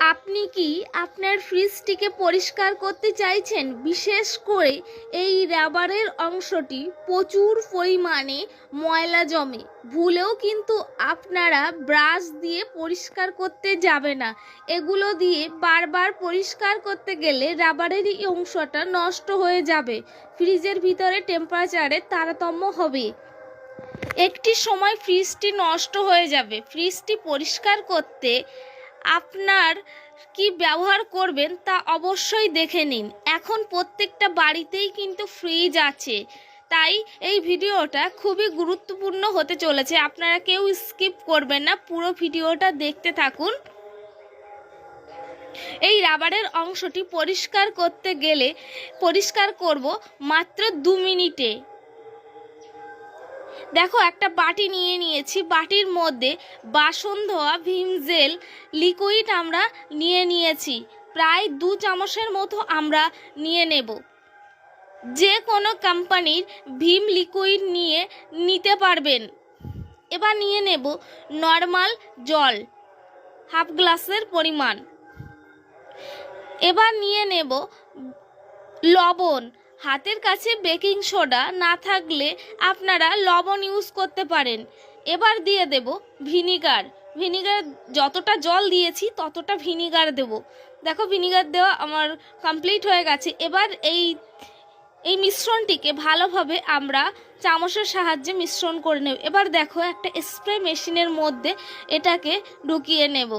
আপনি কি আপনার ফ্রিজটিকে পরিষ্কার করতে চাইছেন? বিশেষ করে এই রাবারের অংশটি প্রচুর পরিমাণে ময়লা জমে। ভুলেও কিন্তু আপনারা ব্রাশ দিয়ে পরিষ্কার করতে যাবে না। এগুলো দিয়ে বারবার পরিষ্কার করতে গেলে রাবারের এই অংশটা নষ্ট হয়ে যাবে। ফ্রিজের ভিতরে টেম্পারেচারের তারতম্য হবে। একটি সময় ফ্রিজটি নষ্ট হয়ে যাবে। ফ্রিজটি পরিষ্কার করতে আপনার কি ব্যবহার করবেন তা অবশ্যই দেখে নিন। এখন প্রত্যেকটা বাড়িতেই কিন্তু ফ্রিজ আছে। তাই এই ভিডিওটা খুবই গুরুত্বপূর্ণ হতে চলেছে। আপনারা কেউ স্কিপ করবেন না। পুরো ভিডিওটা দেখতে থাকুন। এই রাবারের অংশটি পরিষ্কার করতে গেলে, পরিষ্কার করব মাত্র দু মিনিটে। দেখো, একটা বাটি নিয়ে নিয়েছি। বাটির মধ্যে বাসন ধোয়া, ভীম জেল, লিকুইড আমরা নিয়ে নিয়েছি। প্রায় দু চামচের মতো আমরা নিয়ে নেব। যে কোনো কোম্পানির ভিম লিকুইড নিয়ে নিতে পারবেন। এবার নিয়ে নেব নর্মাল জল, হাফ গ্লাসের পরিমাণ। এবার নিয়ে নেব লবণ হাতের কাছে বেকিং সোডা না থাকলে আপনারা লবণ ইউজ করতে পারেন। এবার দিয়ে দেব ভিনিগার। ভিনিগার যতটা জল দিয়েছি ততটা ভিনিগার দেব। দেখো ভিনিগার দেওয়া আমার কমপ্লিট হয়ে গেছে। এবার এই এই মিশ্রণটিকে ভালোভাবে আমরা চামচের সাহায্যে মিশ্রণ করে নেব। এবার দেখো একটা স্প্রে মেশিনের মধ্যে এটাকে ঢুকিয়ে নেব।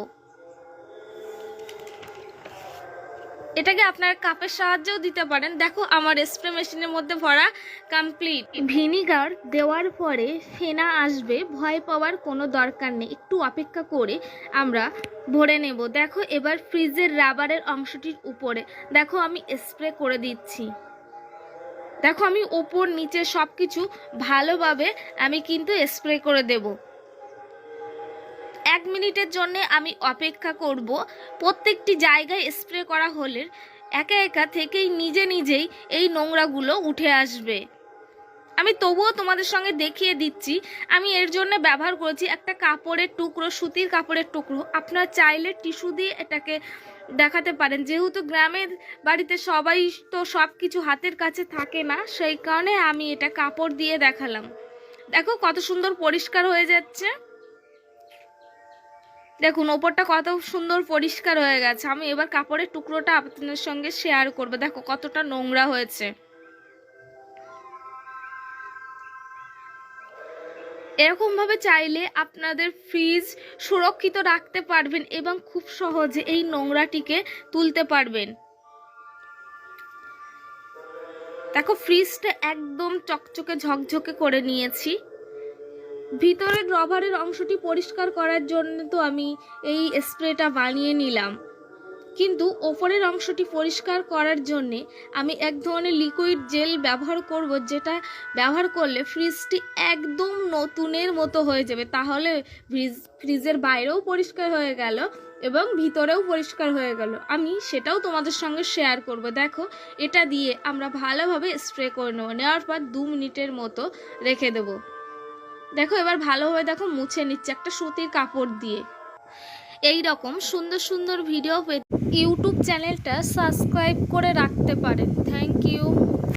এটাকে আপনার কাপের সাহায্যেও দিতে পারেন। দেখো, আমার স্প্রে মেশিনের মধ্যে ভরা কমপ্লিট ভিনিগার দেওয়ার পরে ফেনা আসবে, ভয় পাওয়ার কোনো দরকার নেই। একটু অপেক্ষা করে আমরা ভরে নেব। দেখো, এবার ফ্রিজের রাবারের অংশটির উপরে। দেখো, আমি স্প্রে করে দিচ্ছি। দেখো, আমি ওপর, নিচে সব কিছু ভালোভাবে আমি কিন্তু স্প্রে করে দেবো। এক মিনিটের জন্য আমি অপেক্ষা করব। প্রত্যেকটি জায়গায় স্প্রে করা হলে একা একা থেকেই নিজে নিজেই এই নোংরাগুলো উঠে আসবে। আমি তবুও তোমাদের সঙ্গে দেখিয়ে দিচ্ছি, আমি এর জন্য ব্যবহার করেছি একটা কাপড়ের টুকরো, সুতির কাপড়ের টুকরো। আপনার চাইলে টিস্যু দিয়ে এটাকে দেখাতে পারেন। যেহেতু গ্রামের বাড়িতে সবাই তো সব কিছু হাতের কাছে থাকে না, সেই কারণে আমি এটা কাপড় দিয়ে দেখালাম। দেখো কত সুন্দর পরিষ্কার হয়ে যাচ্ছে। দেখুন, ওপরটা কত সুন্দর পরিষ্কার হয়ে গেছে। আমি এবার কাপড়ের টুকরোটা আপনাদের সঙ্গে শেয়ার করব। দেখো, কতটা নোংরা হয়েছে। এরকমভাবে চাইলে আপনাদের ফ্রিজ সুরক্ষিত রাখতে পারবেন এবং খুব সহজে এই নোংরাটিকে তুলতে পারবেন। দেখো ফ্রিজটা একদম চকচকে ঝকঝকে করে নিয়েছি। ভিতরের রবারের অংশটি পরিষ্কার করার জন্য তো আমি এই স্প্রেটা বানিয়ে নিলাম। কিন্তু ওপরের অংশটি পরিষ্কার করার জন্যে আমি এক ধরনের লিকুইড জেল ব্যবহার করব, যেটা ব্যবহার করলে ফ্রিজটি একদম নতুনের মতো হয়ে যাবে। তাহলে ফ্রিজ ফ্রিজের বাইরেও পরিষ্কার হয়ে গেল এবং ভিতরেও পরিষ্কার হয়ে গেল। আমি সেটাও তোমাদের সঙ্গে শেয়ার করব। দেখো, এটা দিয়ে আমরা ভালোভাবে স্প্রে করে নেব। নেওয়ার পর দু মিনিটের মতো রেখে দেবো। দেখো, এবার ভালোভাবে দেখো, মুছে নিচ্ছে একটা সুতির কাপড় দিয়ে। এই রকম সুন্দর সুন্দর ভিডিও ইউটিউব চ্যানেলটা সাবস্ক্রাইব করে রাখতে পারেন। Thank you